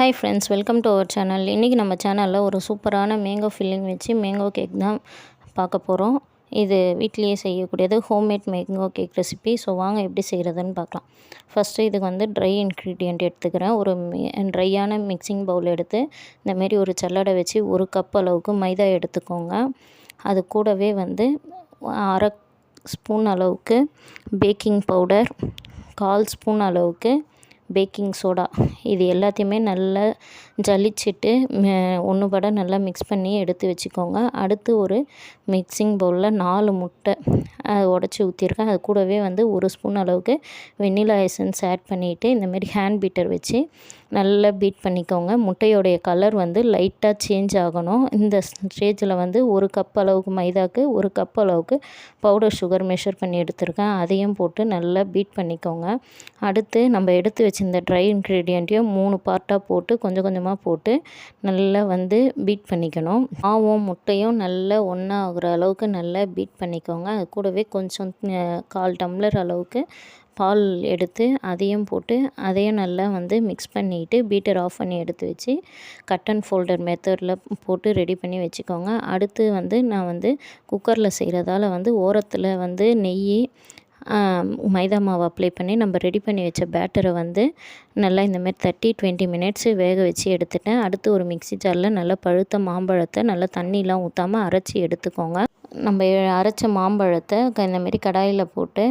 Hi friends welcome to our channel இன்றைக்கி நம்ம சேனலில் ஒரு சூப்பரான மேங்கோ ஃபில்லிங் வச்சு மேங்கோ கேக் தான் பார்க்க போகிறோம் இது வீட்லேயே செய்யக்கூடியது homemade mango cake recipe so வாங்க எப்படி செய்கிறதுன்னு பார்க்கலாம். ஃபஸ்ட்டு இதுக்கு வந்து ட்ரை இன்க்ரீடியண்ட் எடுத்துக்கிறேன். ஒரு ட்ரையான மிக்சிங் பவுல் எடுத்து இந்தமாரி ஒரு சல்லடை வச்சு ஒரு கப் அளவுக்கு மைதா எடுத்துக்கோங்க. அது கூடவே வந்து அரை ஸ்பூன் அளவுக்கு பேக்கிங் பவுடர் கால் ஸ்பூன் அளவுக்கு பேக்கிங் சோடா. இது எல்லாத்தையுமே நல்லா ஜலிச்சுட்டு ஒன்று பட நல்லா மிக்ஸ் பண்ணி எடுத்து வச்சுக்கோங்க. அடுத்து ஒரு மிக்சிங் பவுலில் நாலு முட்டை உடச்சி ஊற்றிருக்கேன் அது கூடவே வந்து ஒரு ஸ்பூன் அளவுக்கு வெண்ணிலா எசன்ஸ் ஆட் பண்ணிவிட்டு இந்தமாரி ஹேண்ட் பீட்டர் வச்சு நல்லா பீட் பண்ணிக்கோங்க. முட்டையோடைய கலர் வந்து லைட்டாக சேஞ்ச் ஆகணும். இந்த ஸ்டேஜில் வந்து ஒரு கப் அளவுக்கு மைதாக்கு ஒரு கப் அளவுக்கு பவுடர் சுகர் மெஷர் பண்ணி எடுத்திருக்கேன். அதையும் போட்டு நல்லா பீட் பண்ணிக்கோங்க. அடுத்து நம்ம எடுத்து வச்சு இந்த ட்ரை இன்க்ரீடியண்ட்டையும் மூணு பார்ட்டாக போட்டு கொஞ்சம் கொஞ்சமாக போட்டு நல்லா வந்து பீட் பண்ணிக்கணும். மாவும் முட்டையும் நல்லா ஒன்றா ஆகுற அளவுக்கு நல்லா பீட் பண்ணிக்கோங்க. அது கூடவே கொஞ்சம் கால் டம்ளர் அளவுக்கு பால் எடுத்து அதையும் போட்டு அதையும் நல்லா வந்து மிக்ஸ் பண்ணிவிட்டு பீட்டர் ஆஃப் பண்ணி எடுத்து வச்சு கட் அண்ட் ஃபோல்டர் மெத்தடில் போட்டு ரெடி பண்ணி வச்சுக்கோங்க. அடுத்து வந்து நான் வந்து குக்கரில் செய்கிறதால வந்து ஓரத்தில் வந்து நெய் மைதா மாவு அப்ளை பண்ணி நம்ம ரெடி பண்ணி வச்ச பேட்டரை வந்து நல்லா இந்தமாரி தேர்ட்டி டுவெண்ட்டி மினிட்ஸு வேக வச்சு எடுத்துட்டேன். அடுத்து ஒரு மிக்சி ஜாரில் நல்லா பழுத்த மாம்பழத்தை நல்லா தண்ணிலாம் ஊற்றாமல் அரைச்சி எடுத்துக்கோங்க. நம்ம அரைச்ச மாம்பழத்தை இந்தமாரி கடாயில் போட்டு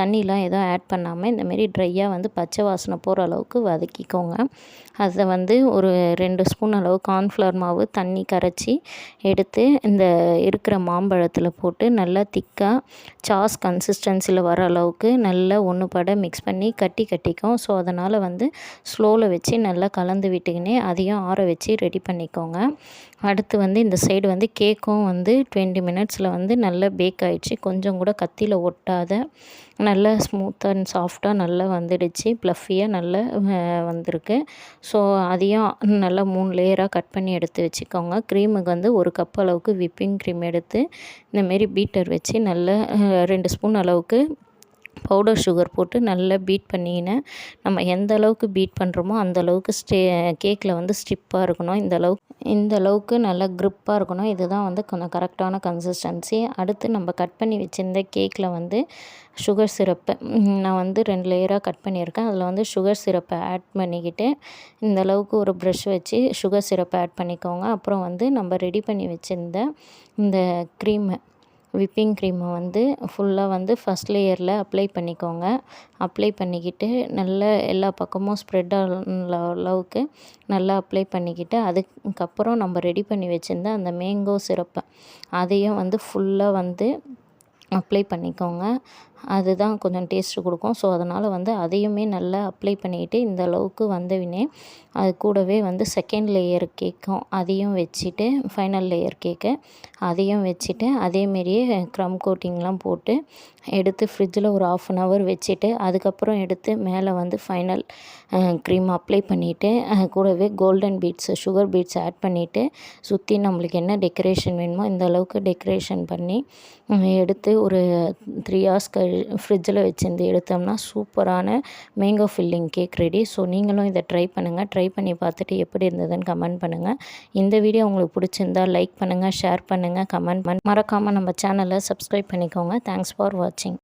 தண்ணிலாம் எதுவும் ஆட் பண்ணாமல் இந்தமாரி ட்ரையாக வந்து பச்சை வாசனை போகிற அளவுக்கு வதக்கிக்கோங்க. அதை வந்து ஒரு ரெண்டு ஸ்பூன் அளவு கார்ன்ஃப்ளவர் மாவு தண்ணி கரைச்சி எடுத்து இந்த இருக்கிற மாம்பழத்தில் போட்டு நல்லா திக்காக சாஸ் கன்சிஸ்டன்சியில் வர அளவுக்கு நல்லா ஒன்று பட மிக்ஸ் பண்ணி கட்டி கட்டிக்கும் ஸோ அதனால் வந்து ஸ்லோவில் வச்சு நல்லா கலந்து விட்டுக்கினே அதையும் ஆற வச்சு ரெடி பண்ணிக்கோங்க. அடுத்து வந்து இந்த சைடு வந்து கேக்கும் வந்து டுவெண்ட்டி மினிட்ஸில் வந்து நல்லா பேக் ஆகிடுச்சு கொஞ்சம் கூட கத்தியில் ஒட்டாத நல்லா ஸ்மூத் அண்ட் சாஃப்டாக நல்லா வந்துடுச்சு. ப்ளஃபியாக நல்லா வந்திருக்கு. ஸோ அதையும் நல்லா மூணு லேயராக கட் பண்ணி எடுத்து வச்சுக்கோங்க. க்ரீமுக்கு வந்து ஒரு கப் அளவுக்கு விப்பிங் க்ரீம் எடுத்து இந்தமாரி பீட்டர் வச்சு நல்லா ரெண்டு ஸ்பூன் அளவுக்கு பவுடர் சுகர் போட்டு நல்லா பீட் பண்ணிங்கன்னா நம்ம எந்த அளவுக்கு பீட் பண்ணுறோமோ அந்த அளவுக்கு ஸ்டே கேக்கில் வந்து ஸ்டிப்பாக இருக்கணும். இந்த அளவுக்கு இந்த அளவுக்கு நல்லா க்ரிப்பாக இருக்கணும். இதுதான் வந்து கொஞ்சம் கரெக்டான கன்சிஸ்டன்சி அடுத்து நம்ம கட் பண்ணி வச்சுருந்த கேக்கில் வந்து சுகர் சிரப்பை நான் வந்து ரெண்டு லேயராக கட் பண்ணியிருக்கேன். அதில் வந்து சுகர் சிரப்பை ஆட் பண்ணிக்கிட்டு இந்த அளவுக்கு ஒரு ப்ரஷ் வச்சு சுகர் சிரப்பை ஆட் பண்ணிக்கோங்க. அப்புறம் வந்து நம்ம ரெடி பண்ணி வச்சுருந்த இந்த க்ரீமை விப்பிங் க்ரீமை வந்து ஃபுல்லாக வந்து ஃபஸ்ட் லேயரில் அப்ளை பண்ணிக்கோங்க. அப்ளை பண்ணிக்கிட்டு நல்ல எல்லா பக்கமும் ஸ்ப்ரெட் அளவுக்கு நல்லா அப்ளை பண்ணிக்கிட்டு அதுக்கப்புறம் நம்ம ரெடி பண்ணி வச்சுருந்த அந்த மேங்கோ சிரப்பை அதையும் வந்து ஃபுல்லாக வந்து அப்ளை பண்ணிக்கோங்க. அதுதான் கொஞ்சம் டேஸ்ட்டு கொடுக்கும். ஸோ அதனால் வந்து அதையுமே நல்லா அப்ளை பண்ணிக்கிட்டு இந்த அளவுக்கு வந்தவினே அது கூடவே வந்து செகண்ட் லேயர் கேக்கும் அதையும் வச்சுட்டு ஃபைனல் லேயர் கேக்கு அதையும் வச்சுட்டு அதேமாரியே க்ரம் கோட்டிங்லாம் போட்டு எடுத்து ஃப்ரிட்ஜில் ஒரு ஆஃப் அன் ஹவர் வச்சுட்டு அதுக்கப்புறம் எடுத்து மேலே வந்து ஃபைனல் க்ரீம் அப்ளை பண்ணிவிட்டு கூடவே golden beads sugar beads add பண்ணிவிட்டு சுற்றி நம்மளுக்கு என்ன டெக்கரேஷன் வேணுமோ இந்த அளவுக்கு டெக்கரேஷன் பண்ணி எடுத்து ஒரு த்ரீ ஹார்ஸ் ஃப்ரிட்ஜில் வச்சுருந்து எடுத்தோம்னா சூப்பரான mango filling cake ready so நீங்களும் இதை ட்ரை பண்ணுங்கள் ட்ரை பண்ணி பார்த்துட்டு எப்படி இருந்ததுன்னு கமெண்ட் பண்ணுங்கள் இந்த வீடியோ உங்களுக்கு பிடிச்சிருந்தா லைக் பண்ணுங்கள் ஷேர் பண்ணுங்கள் கமெண்ட் பண்ண. மறக்காமல் நம்ம சேனலை சப்ஸ்கிரைப் பண்ணிக்கோங்க. தேங்க்ஸ் ஃபார் வாட்சிங்